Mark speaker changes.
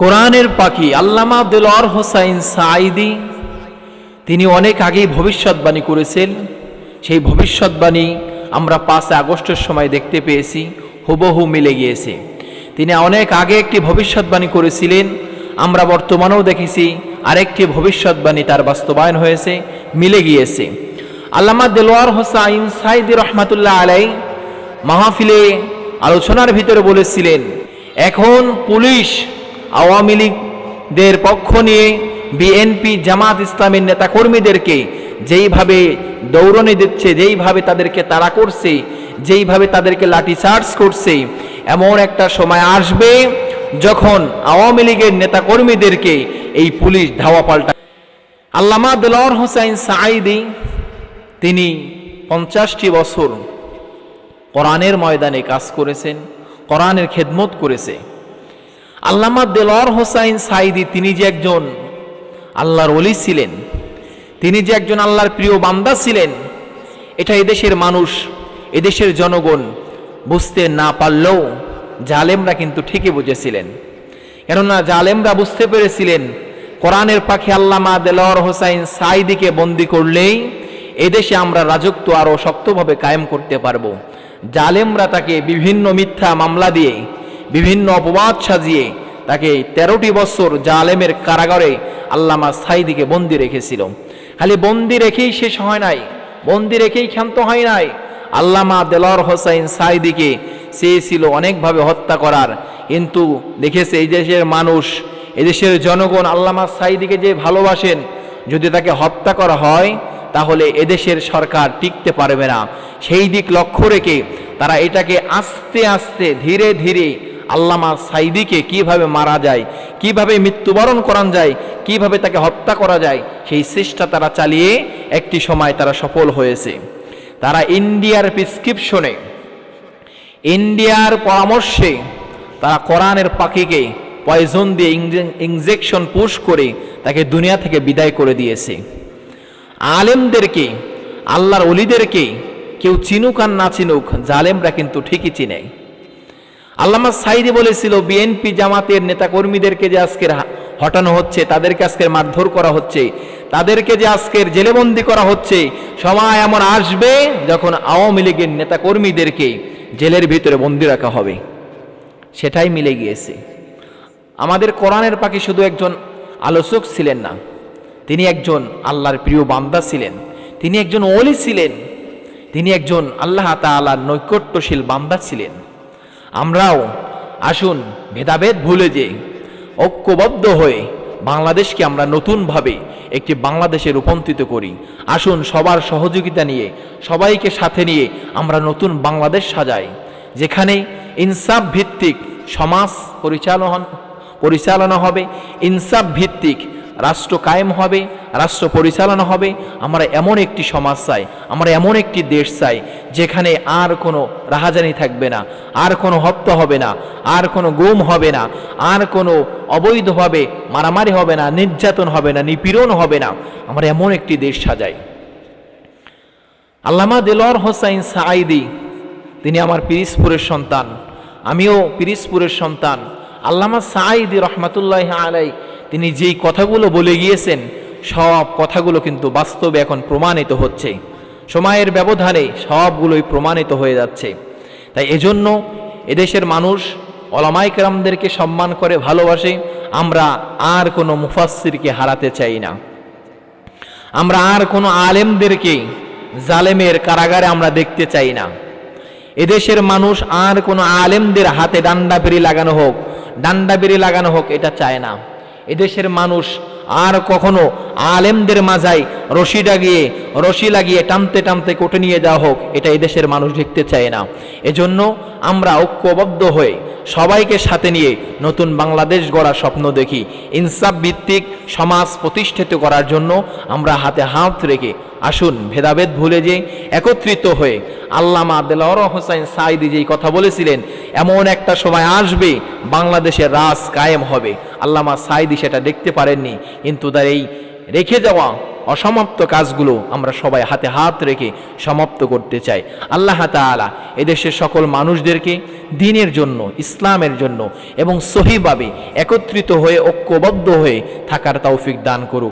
Speaker 1: কোরআনের পাখি আল্লামা দিলর হোসাইন সাইদি তিনি অনেক আগেই ভবিষ্যৎবাণী করেছেন। সেই ভবিষ্যৎবাণী আমরা পাঁচ আগস্টের সময় দেখতে পেয়েছি, হুবহু মিলে গিয়েছে। তিনি অনেক আগে একটি ভবিষ্যৎবাণী করেছিলেন, আমরা বর্তমানেও দেখেছি আরেকটি ভবিষ্যৎবাণী তার বাস্তবায়ন হয়েছে, মিলে গিয়েছে। আল্লামা দেলোয়ার হোসাইন সাইদি রহমাতুল্লাহ আলাই মাহফিলে আলোচনার ভিতরে বলেছিলেন, এখন পুলিশ আওয়ামী লীগদের পক্ষ নিয়ে বিএনপি, জামাত ইসলামের নেতাকর্মীদেরকে যেইভাবে দৌড়নে দিচ্ছে, যেইভাবে তাদেরকে তাড়া করছে, যেইভাবে তাদেরকে লাঠিচার্জ করছে, এমন একটা সময় আসবে যখন আওয়ামী লীগের নেতাকর্মীদেরকে এই পুলিশ ধাওয়া পাল্টা আল্লামা দিলর হোসাইন সাঈদি, তিনি পঞ্চাশটি বছর কোরআনের ময়দানে কাজ করেছেন, কোরআনের খেদমত করেছে। আল্লামা দেলর হোসাইন সাইদি তিনি যে একজন আল্লাহর অলি ছিলেন, তিনি যে একজন আল্লাহর প্রিয় বান্দা ছিলেন, এটা এদেশের মানুষ, এদেশের জনগণ বুঝতে না পারলেও জালেমরা কিন্তু ঠিকই বুঝেছিলেন। কেননা জালেমরা বুঝতে পেরেছিলেন, কোরআনের পাখি আল্লামা দেলর হোসাইন সাইদিকে বন্দি করলেই এদেশে আমরা রাজত্ব আরও শক্তভাবে কায়েম করতে পারব। জালেমরা তাকে বিভিন্ন মিথ্যা মামলা দিয়ে বিভিন্ন অপবাদ সাজিয়ে তাকে তেরোটি বছর জালেমের কারাগারে আল্লামা সাইদিকে বন্দি রেখেছিল। খালি বন্দি রেখেই শেষ হয় নাই, বন্দি রেখেই ক্ষান্ত হয় নাই। আল্লামা দেলর হোসাইন সাইদিকে চেয়েছিল অনেকভাবে হত্যা করার, কিন্তু দেখেছে এই দেশের মানুষ এদেশের জনগণ আল্লামা সাইদিকে যে ভালোবাসেন, যদি তাকে হত্যা করা হয়, তাহলে এদেশের সরকার টিকতে পারবে না। সেই দিক লক্ষ্য রেখে তারা এটাকে আস্তে আস্তে ধীরে ধীরে আল্লামা সাইদিকে কীভাবে মারা যায়, কীভাবে মৃত্যুবরণ করান যায়, কীভাবে তাকে হত্যা করা যায়, সেই চেষ্টা তারা চালিয়ে একটি সময় তারা সফল হয়েছে। তারা ইন্ডিয়ার প্রেসক্রিপশনে, ইন্ডিয়ার পরামর্শে তারা কোরআনের পাখিকে পয়জন দিয়ে ইঞ্জেকশন পুশ করে তাকে দুনিয়া থেকে বিদায় করে দিয়েছে। আলেমদেরকে, আল্লাহর অলিদেরকে কেউ চিনুক আর না চিনুক, জালেমরা কিন্তু ঠিকই চিনে। আল্লামা সাইদি বলেছিল বিএনপি জামাতের নেতাকর্মীদেরকে যে আজকের হটানো হচ্ছে, তাদেরকে আজকের মারধর করা হচ্ছে, তাদেরকে যে আজকের জেলেবন্দি করা হচ্ছে সময় এমন আসবে যখন আওয়ামী লীগের নেতাকর্মীদেরকে জেলের ভিতরে বন্দি রাখা হবে। সেটাই মিলে গিয়েছে। আমাদের কোরআনের পাখি শুধু একজন আলোচক ছিলেন না, তিনি একজন আল্লাহর প্রিয় বান্দা ছিলেন, তিনি একজন ওলি ছিলেন, তিনি একজন আল্লাহ তালার নৈকট্যশীল বান্দা ছিলেন। আমরাও, আসুন, ভেদাভেদ ভুলে যে ঐক্যবদ্ধ হয়ে বাংলাদেশকে আমরা নতুনভাবে একটি বাংলাদেশে রূপান্তরিত করি। আসুন, সবার সহযোগিতা নিয়ে, সবাইকে সাথে নিয়ে আমরা নতুন বাংলাদেশ সাজাই, যেখানে ইনসাফ ভিত্তিক সমাজ পরিচালন, পরিচালনা হবে। ইনসাফ ভিত্তিক রাষ্ট্র কায়েম হবে, রাষ্ট্র পরিচালনা হবে, আমরা এমন একটি সমাজ চাই, আমরা এমন একটি দেশ চাই, যেখানে আর কোনো রাহাজানি থাকবে না, আর কোনো হত্যা হবে না, আর কোনো গুম হবে না, আর কোনো অবৈধভাবে মারামারি হবে না, নির্যাতন হবে না, নিপীড়ন হবে না, আমরা এমন একটি দেশ সাজাই। আল্লামা দেলোয়ার হোসাইন সাঈদি, তিনি আমার পিরিসপুরের সন্তান, আমিও পিরিসপুরের সন্তান। আল্লামা সাইদি রহমাতুল্লাহ আলাই তিনি যেই কথাগুলো বলে গিয়েছেন, সব কথাগুলো কিন্তু বাস্তবে এখন প্রমাণিত হচ্ছে। সময়ের ব্যবধানে সবগুলোই প্রমাণিত হয়ে যাচ্ছে। তাই এজন্য এদেশের মানুষ অলামাইকরামদেরকে সম্মান করে, ভালোবাসে, আমরা আর কোনো মুফাসিরকে হারাতে চাই না। আমরা আর কোনো আলেমদেরকে, জালেমের কারাগারে আমরা দেখতে চাই না। এদেশের মানুষ আর কোনো আলেমদের হাতে ডান্ডা বেরি লাগানো হোক ডান্ডা বেরি লাগানো হোক, এটা চায় না। এদেশের মানুষ আর কখনো আলেমদের মাজায় রশি ডাগিয়ে, রশি লাগিয়ে টানতে টানতে কোটে নিয়ে যাওয়া হোক, এটা এদেশের মানুষ দেখতে চায় না। এজন্য আমরা ঐক্যবদ্ধ হয়ে সবাইকে সাথে নিয়ে নতুন বাংলাদেশ গড়ার স্বপ্ন দেখি। ইনসাফ ভিত্তিক সমাজ প্রতিষ্ঠিত করার জন্য আমরা হাতে হাত রেখে আসুন ভেদাভেদ ভুলে যে একত্রিত হয়ে আল্লামা দেলর হোসাইন সাইদি যেই কথা বলেছিলেন, এমন একটা সময় আসবে বাংলাদেশের রাজ কায়েম হবে। আল্লামা সাইদি সেটা দেখতে পারেননি, কিন্তু তার এই রেখে যাওয়া অসমাপ্ত কাজগুলো আমরা সবাই হাতে হাত রেখে সমাপ্ত করতে চাই। আল্লাহ তালা এদেশের সকল মানুষদেরকে দিনের জন্য, ইসলামের জন্য এবং সহিভাবে একত্রিত হয়ে, ঐক্যবদ্ধ হয়ে থাকার তৌফিক দান করুক।